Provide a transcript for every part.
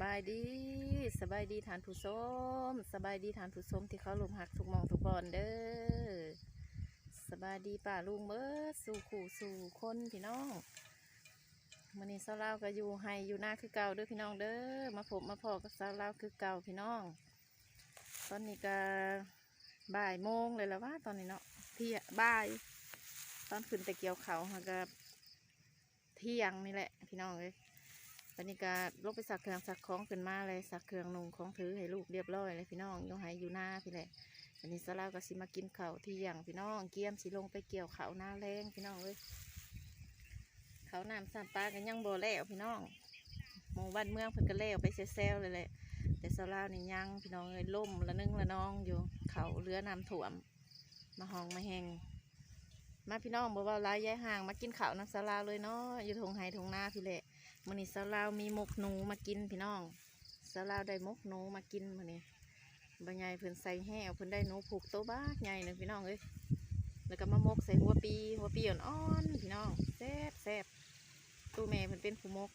บายดีสบายดีฐานผู้ชมสบายดีฐานผู้ชมที่เขาลมหักทุกมองทุกบอนเด้อสบายดีป่าลุงเบิดสู่ขู่สู่คนพี่น้องมันนี้สาวลาวก็อยู่ให้อยู่หน้าคือเก่าเด้อพี่น้องเด้อมาพบมาพอกับสาวลาวคือเก่าพี่น้อง ตอนนี้ก็บ่ายโมงเลยแล้วว่าตอนนี้เนาะเที่ยบ่าย ตอนขึ้นแต่เกี่ยวเขาหาก็เที่ยงนี่แหละ พี่น้องเลย ตอนนี้ก็ลกไปสักเครื่องสักของขึ้นมาเลยสักเครื่องนุ่งของถือให้ลูกเรียบร้อยเลยพี่น้องยู่ให้อยู่หน้าพี่แหละอันนี้สลาวก็สิมากินข้าวที่ยงพี่น้องเกียมสิลงไปเกี่ยวข้าวหน้าแรงพี่น้องเลยเขาน้ำสามปลากันยังโบแล้วพี่น้องหมู่บ้านเมืองเพิ่นก็แล้วไปเซลๆเลยแหละแต่สลาวนี่ยังพี่น้องเลยล่มละนึ่งละน้องอยู่เขาเรือน้ำถ่วม มาห้องมาแหงมาพี่น้องบอกว่าร้ายย้ายห่างมากินข้าวน้ำสลาวเลยเนาะอยู่ทงไฮทงหน้าพี่แหละ มื้อนี้สาวลาวมีมกหนูมากินพี่น้องสาวลาวได้มกหนูมากินมื้อนี้บรรยายเพิ่นใส่แห้วเพิ่นได้หนูผูกโตบ้าใหญ่หนึ่งพี่น้องเอ้ยแล้วก็มามกใส่หัวปี หัวปีอ่อนๆพี่น้องแซ่บแซ่บตู้แม่เพิ่นเป็นผู้มก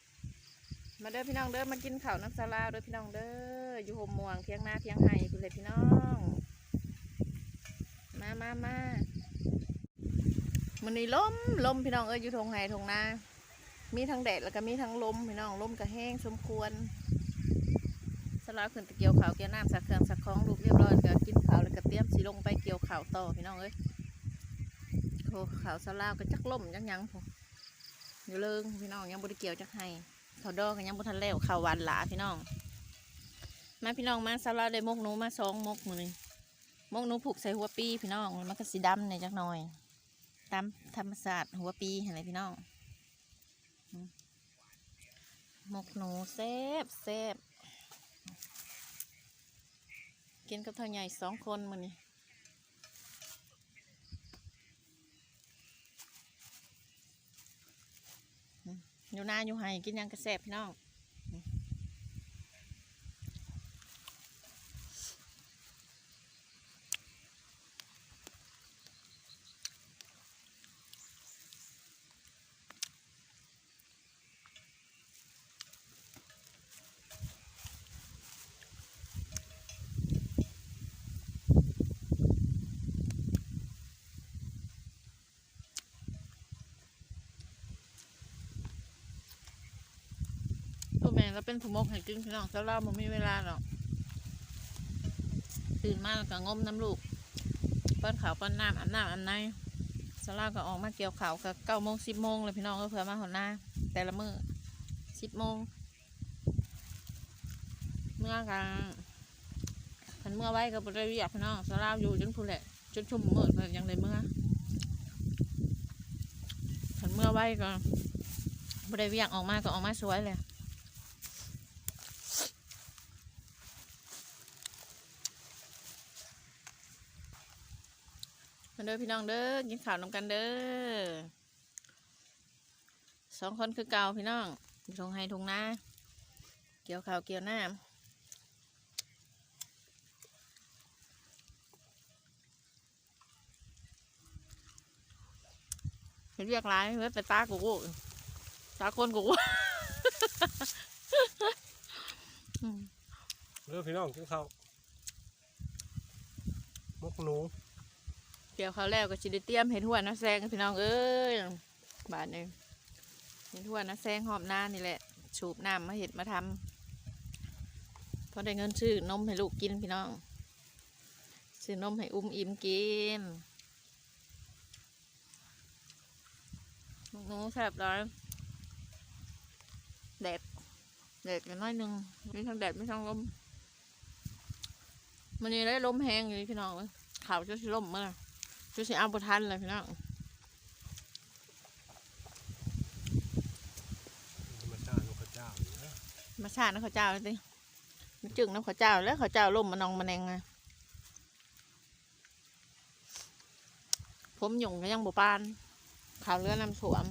มาเด้อพี่น้องเด้อมากินข้าวน้ำสาวลาวเด้อพี่น้องเด้ออยู่ห่มม่วงเทียงนาเทียงไห้พี่เลยพี่น้อง มามามามื้อนี้ลมลมพี่น้องเอ้ยอยู่ทงไห้ทงนา มีทั้งแดดแล้วก็มีทั้งลมพี่น้องลมก็แห้งสมควรสลาวขึ้นตะเกียวขาวเกี่ยวน้ำสักเครื่องสักของลูกเรียบร้อยก็กินขาวแล้วก็เตรียมสิลงไปเกี่ยวขาวต่อพี่น้องเอ้ยโอ้ข้าวสลาวก็จักล่มจักยังผมอยู่เลิงพี่น้องยังบริเกี่ยวจักให้ขาวดอกก็ยังบ่ทันแล้วข้าววานหลาพี่น้อง มาพี่น้องมาสลาวได้มกนูมาสองมกมือนี้มกนูผูกใส่หัวปีพี่น้องมันก็สีดำในจักหน่อยตามธรรมศาสตร์หัวปีเห็นไหมพี่น้อง หมกหนูแซ่บแซ่บกินกับเท่าใหญ่สองคนมันนี่อยู่นาอยู่ไห้กินยังกระแสบพี่น้อง ก็เป็นผู้มกให้กินพี่น้องเจ้าเล่ามันมีเวลาหรอกตื่นมาแล้วก็งมน้ำลูกป้อนขาวป้อนน้ำอาบน้ำอาบในเจ้าเล่าก็ออกมาเกี่ยวขาวก็เก้าโมงสิบโมงเลยพี่น้องก็เผื่อมาหัวหน้า แต่ละมือสิบโมงเมื่อกันขันเมื่อไว้ก็บริเวียกพี่น้องเจ้าเล่าอยู่จนพูนแหละจนชุ่มมืดเลยยังเลยเมื่อขันเมื่อไว้ก็บริเวียกออกมาก็ออกมาสวยเลย เด้อพี่น้องเด้อกินข้าวนำกันเด้อสองคนคือเก่าพี่น้องทงไฮทงนาเกี่ยวข้าวเกี่ยวหน้ำเห็นเรียกร้ายเว้ยไปตากูตาคนกูเรื่องพี่น้องกินข้าวมกหนู เกี่ยวเขาแล้วก็ชิไดิเตรียมเห็ดหัวน้าแซงพี่น้องเอ้ยบาทนึงเห็ดหัวน้าแซงหอมหน้านี่แหละสูบน้ำมาเห็ดมาทำพอได้เงินซื้อนมให้ลูกกินพี่น้องซื้อนมให้อุ้มอิ่มกินลูกหนูแซ่บร้อยแดดแดดกันน้อยหนึงมีทั้งแดดมีทั้งลมมันนี่ได้ลมแห้งอยู่พี่น้องเอ้ยข่าวจะสิลมเมื่อ chú sẽ ăn bột hành là phải không ธรรมชาตินกกระเจ้าอยู่นะ mà xa nó khỏi chào đi nó chừng nó khỏi chào lấy khỏi chào luôn mà nòng mà nèn à ผม dùng cái nhân bộ pan khảo lứa năm sụm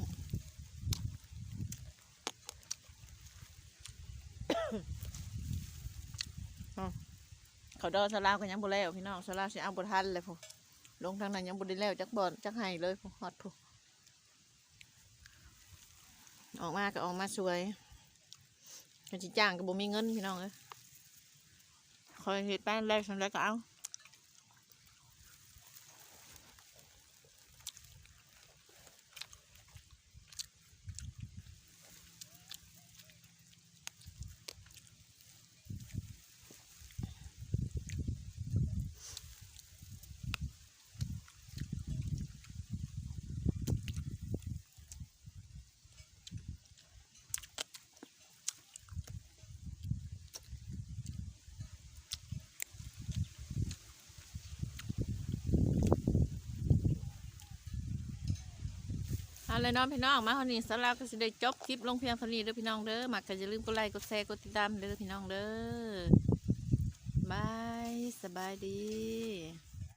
เขาดอสลาวกันยังบ่แล้วพี่น้องสลาวสิเอาบ่ทันเลยพอ ลงทางนั้นยังบ่ได้แล้วจักบ่อลจักไห้เลยหอฮอดผูออกมาก็ออกมาสวยกันจีจ้างก็บ่มีเงินพี่น้องเอ้ยคอยเห็ดแป้งแรกฉันแล้วก็เอา เลยน้องพี่น้องมาคนนี้สำหรับก็สิได้จบคลิปลงเพียงเท่านี้เด้อพี่น้องเด้อมักก็อย่าลืมกดไลค์กดแชร์กดติดตามเด้อพี่น้องเด้อบายสบายดี